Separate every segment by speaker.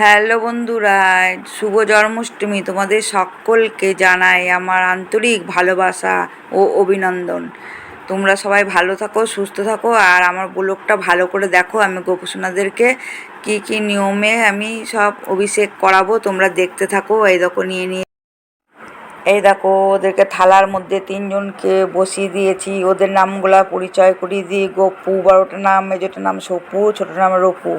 Speaker 1: Hello বন্ধুরা, শুভ জন্মাষ্টমী তোমাদের সকলকে জানাই আমার আন্তরিক ভালোবাসা ও অভিনন্দন। তোমরা সবাই ভালো থাকো, সুস্থ থাকো, আর আমার ব্লগটা ভালো করে দেখো। আমি গোপসোনাদেরকে কি কি নিয়মে আমি সব অভিষেক করাবো, তোমরা দেখতে থাকো। এই দেখো, নিয়ে নিয়ে। এই দেখো, ওদেরকে থালার মধ্যে তিনজনকে বসিয়ে দিয়েছি। ওদের নামগুলা পরিচয় করিয়ে দিই। গপু, বড়োটার নাম মেজোটার নাম সপু, ছোটোটার নাম রপু।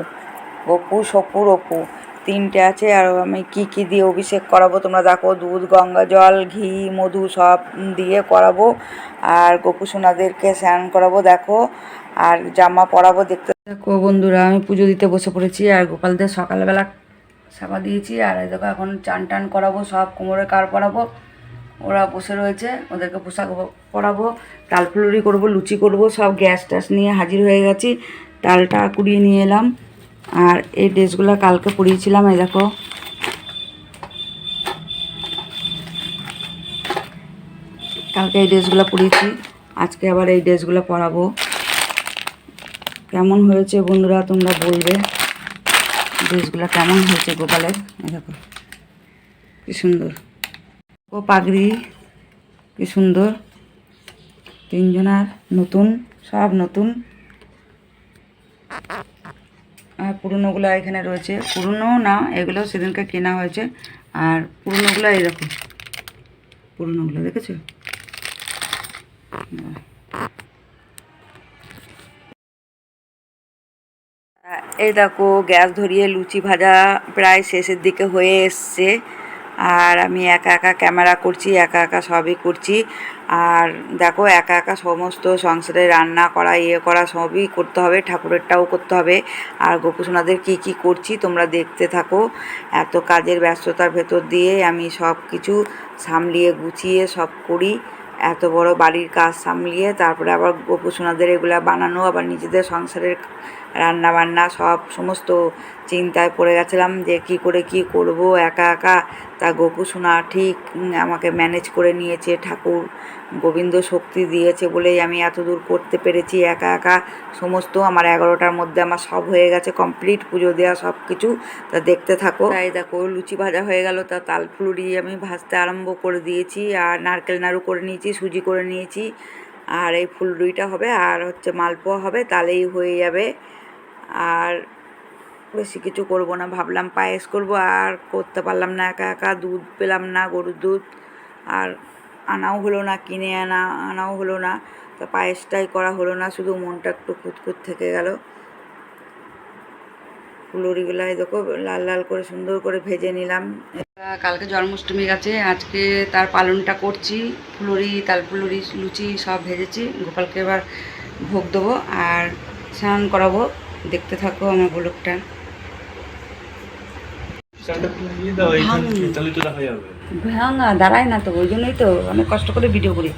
Speaker 1: গপু, সপু, রপু। তিনটে আছে, আর আমি কি কি দিয়ে অভিষেক করাবো, তোমরা দেখো, দুধ, গঙ্গা, জল, ঘি, মধু সব দিয়ে করাবো, আর গপু সোনাদেরকে স্নান করাবো, দেখো, আর জামা পরাবো, দেখতে দেখো বন্ধুরা, আমি পুজো দিতে বসে পড়েছি, আর গোপালদের সকালবেলা সাবা দিয়েছি, আর দেখো এখন চান টান করাবো, সব কোমরে কার পরাবো, ওরা বসে রয়েছে, ওদেরকে পোশাক পরাবো তাল ফুলুরি করব, লুচি করব, সব গ্যাস ট্যাস নিয়ে হাজির হয়ে গেছি তালটা কুড়িয়ে নিয়ে এলাম। আর এই ড্রেসগুলো কালকে পরিয়েছিলাম, এই দেখো। কালকে এই ড্রেসগুলো পরিয়েছি, আজকে আবার এই ড্রেসগুলো পরাবো। কেমন হয়েছে বন্ধুরা, তোমরা বলবে। ড্রেসগুলো কেমন হয়েছে গোপালের দেখো। কি সুন্দর। ও পাগড়ি, কি সুন্দর। তিনজনার নতুন, সব নতুন। পুরনোগুলো এখানে রয়েছে। পুরনো না, এগুলো সেদিনকে কেনা হয়েছে। আর পুরনোগুলো এরকম পুরনোগুলো দেখেছ? এই দেখো, গ্যাস ধরিয়ে লুচি ভাজা প্রায় শেষের দিকে হয়ে এসছে। আর আমি একা একা ক্যামেরা করছি, একা একা সবই করছি। আর দেখো, একা একা সমস্ত সংসারে রান্না করা ইয়ে করা সবই করতে হবে, ঠাকুরেরটাও করতে হবে। আর গোপুসোনাদের কি কি করছি তোমরা দেখতে থাকো। এত কাজের ব্যস্ততার ভেতর দিয়ে আমি সব কিছু সামলিয়ে, গুছিয়ে সব করি। এত বড় বাড়ির কাজ সামলিয়ে, তারপরে আবার গোপুসোনাদের এগুলা বানানো, আবার নিজেদের সংসারের রান্না বান্না সব সমস্ত চিন্তায় পড়ে গেছিলাম যে কি করে কি করব, একা একা। তা গোপুসোনা ঠিক আমাকে ম্যানেজ করে নিয়েছে, ঠাকুর গোবিন্দ শক্তি দিয়েছে বলেই আমি এত দূর করতে পেরেছি, একা একা। সমস্ত আমার এগারোটার মধ্যে আমার সব হয়ে গেছে কমপ্লিট পুজো দেওয়া সব কিছু। তা দেখতে থাকো। তাই দেখো, লুচি ভাজা হয়ে গেল, তা তাল ফুলুরি আমি ভাজতে আরম্ভ করে দিয়েছি, আর নারকেল নাড়ু করে নিয়েছি, সুজি করে নিয়েছি। আর এই ফুলরুইটা হবে, আর হচ্ছে মালপোয়া হবে, তাহলেই হয়ে যাবে। আর বেশি কিছু করব না, ভাবলাম পায়েস করব, আর করতে পারলাম না, একা একা দুধ পেলাম না, গরুর দুধ। আর আনাও হলো না, কিনে আনা, আনাও হলো না, তো পায়েসটাই করা হলো না, শুধু মনটা একটু কুতকুত থেকে গেল। ফুলুরিগুলাই দেখো, লাল লাল করে সুন্দর করে ভেজে নিলাম। কালকে জন্মাষ্টমী গেছে আজকে তার পালনটা করছি ফুলুরি তাল ফুলুরি লুচি সব ভেজেছি গোপালকে এবার ভোগ দেবো আর স্নান করাবো দেখতে থাকো আমার ব্লগটা ভাঙা দাঁড়ায় না তো ওই জন্যই তো অনেক কষ্ট করে ভিডিও করি।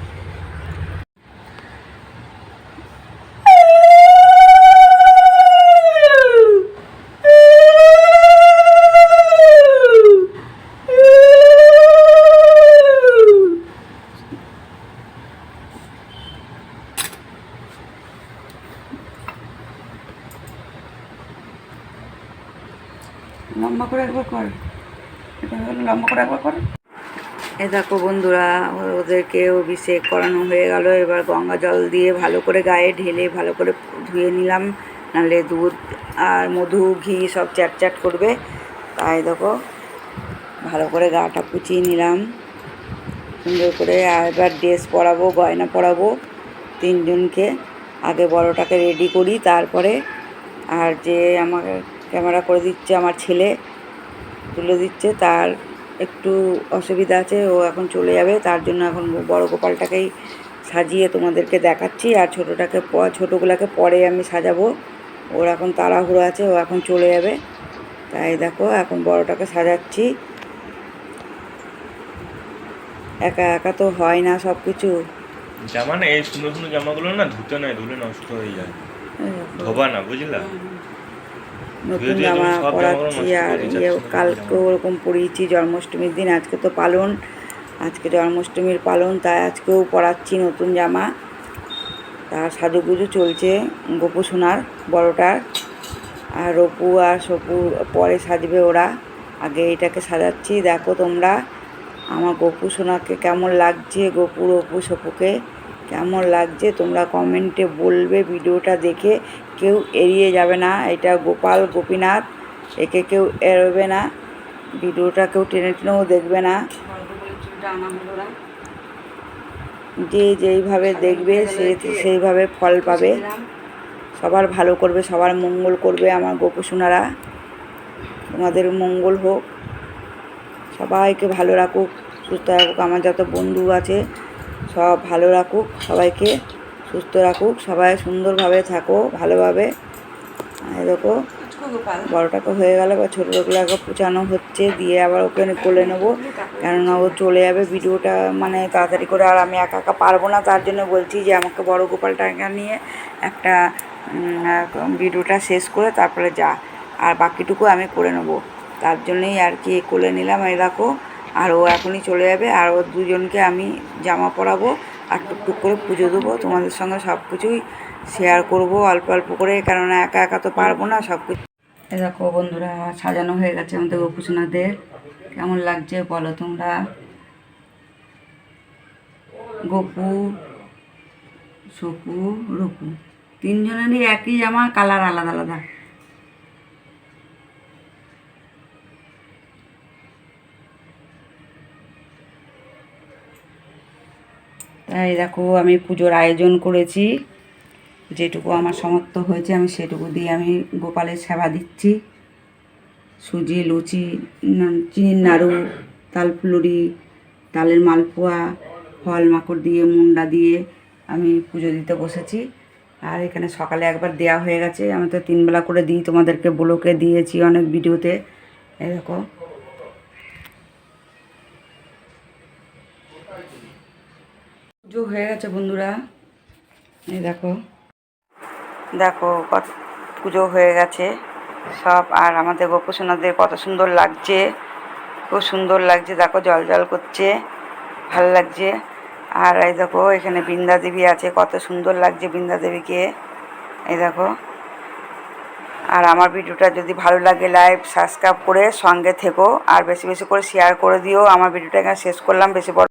Speaker 1: লম্বা করে একবার কর। লম্বা করে একবার কর। এ দেখো বন্ধুরা, ওদেরকে অভিষেক করানো হয়ে গেল। এবার গঙ্গা জল দিয়ে ভালো করে গায়ে ঢেলে ভালো করে ধুয়ে নিলাম। নাহলে দুধ আর মধু, ঘি সব চ্যাট চ্যাট করবে। তাই দেখো, ভালো করে গাটা কুচিয়ে নিলাম। সুন্দর করে আর এবার ড্রেস পরাবো, গয়না পরাবো তিনজনকে। আগে বড়টাকে রেডি করি, তারপরে আর যে আমাকে ক্যামেরা করে দিচ্ছে আমার ছেলে তুলে দিচ্ছে তার একটু অসুবিধা আছে ও এখন চলে যাবে তার জন্য এখন বড় গোপালটাকেই সাজিয়ে তোমাদেরকে দেখাচ্ছি আর ছোটোটাকে প- ছোটোগুলোকে পরে আমি সাজাবো। ওর এখন তাড়াহুড়ো আছে ও এখন চলে যাবে। তাই দেখো এখন বড়টাকে সাজাচ্ছি। একা একা তো হয় না সব কিছু
Speaker 2: জামা না এই সুন্দর সুন্দর জামাগুলো না ধুতে নয় ধুলে নষ্ট হয়ে যায়। ধোবা না বুঝলা?
Speaker 1: নতুন জামা পরাচ্ছি আর ইয়ে
Speaker 2: দিচ্ছ।
Speaker 1: কালকে ওরকম পরিয়েছি জন্মাষ্টমীর দিন আজকে তো পালন। আজকে জন্মাষ্টমীর পালন তাই আজকেও পরাচ্ছি নতুন জামা। তার সাজুগুজু চলছে গোপু সোনার বড়টার। আর রপু আর সপু পরে সাজবে ওরা। আগে এটাকে সাজাচ্ছি দেখো তোমরা। আমার গপু সোনাকে কেমন লাগছে গপুর রপু সপুকে। কেমন লাগছে তোমরা কমেন্টে বলবে ভিডিওটা দেখে। কেউ এড়িয়ে যাবে না, এটা গোপাল গোপীনাথ, একে কেউ এড়োবে না, ভিডিওটা কেউ টেনে টেনেও দেখবে না। যে যেইভাবে দেখবে সে সেইভাবে ফল পাবে। সবার ভালো করবে, সবার মঙ্গল করবে আমার গোপুসোনারা। তোমাদের মঙ্গল হোক। সবাইকে ভালো রাখুক, সুস্থ রাখুক আমার যত বন্ধু আছে সব ভালো রাখুক, সবাইকে সুস্থ রাখুক, সবাই সুন্দরভাবে থাকো, ভালোভাবে। দেখো, বড়টাকে হয়ে গেলে বা ছোটোগুলোকে পুচানো হচ্ছে, দিয়ে আবার ওকে কোলে নেব। কেননা ও চলে যাবে, ভিডিওটা মানে তাড়াতাড়ি করে, আর আমি একা একা পারব না, তার জন্য বলছি যে আমাকে বড় গোপালটাকে নিয়ে একটা ভিডিওটা শেষ করে তারপরে যা। আর বাকিটুকু আমি করে নেব। তার জন্যই আর কি কোলে নিলাম, এই দেখো। আর ও এখনই চলে যাবে, আর ও দুজনকে আমি জামা পরাবো আর টুকটুক করে পুজো দেবো। তোমাদের সঙ্গে সব কিছুই শেয়ার করব অল্প অল্প করে, কেননা একা একা তো পারব না সব কিছু। দেখো বন্ধুরা, সাজানো হয়ে গেছে আমাদের গোপুসোনাদের কেমন লাগছে বলো তোমরা? গপু, সপু, রূপু, তিনজনেরই একই জামা, কালার আলাদা আলাদা। তাই দেখো, আমি পুজোর আয়োজন করেছি। যেটুকু আমার সমর্থ হয়েছে, আমি সেটুকু দিয়ে আমি গোপালের সেবা দিচ্ছি। সুজি, লুচি চিনির নাড়ু, তালফুলুরি তালের মালপোয়া, ফল মাকড় দিয়ে, মুন্ডা দিয়ে আমি পুজো দিতে বসেছি। আর এখানে সকালে একবার দেয়া হয়ে গেছে। আমি তো তিনবেলা করে দিই তোমাদেরকে, ব্লকে দিয়েছি অনেক ভিডিওতে। এই পুজো হয়ে গেছে বন্ধুরা। এই দেখো। দেখো কত পুজো হয়ে গেছে। সব আর আমাদের গোপুসোনাদের কত সুন্দর লাগছে। খুব সুন্দর লাগছে। দেখো জল জল করছে। ভালো লাগছে। আর এই দেখো, এখানে বৃন্দা দেবী আছে। কত সুন্দর লাগছে বৃন্দা দেবীকে। এই দেখো। আর আমার ভিডিওটা যদি ভালো লাগে লাইভ সাবস্ক্রাইব করে সঙ্গে থেকো। আর বেশি বেশি করে শেয়ার করে দিও। আমার ভিডিওটা এখানে শেষ করলাম। বেশি বড়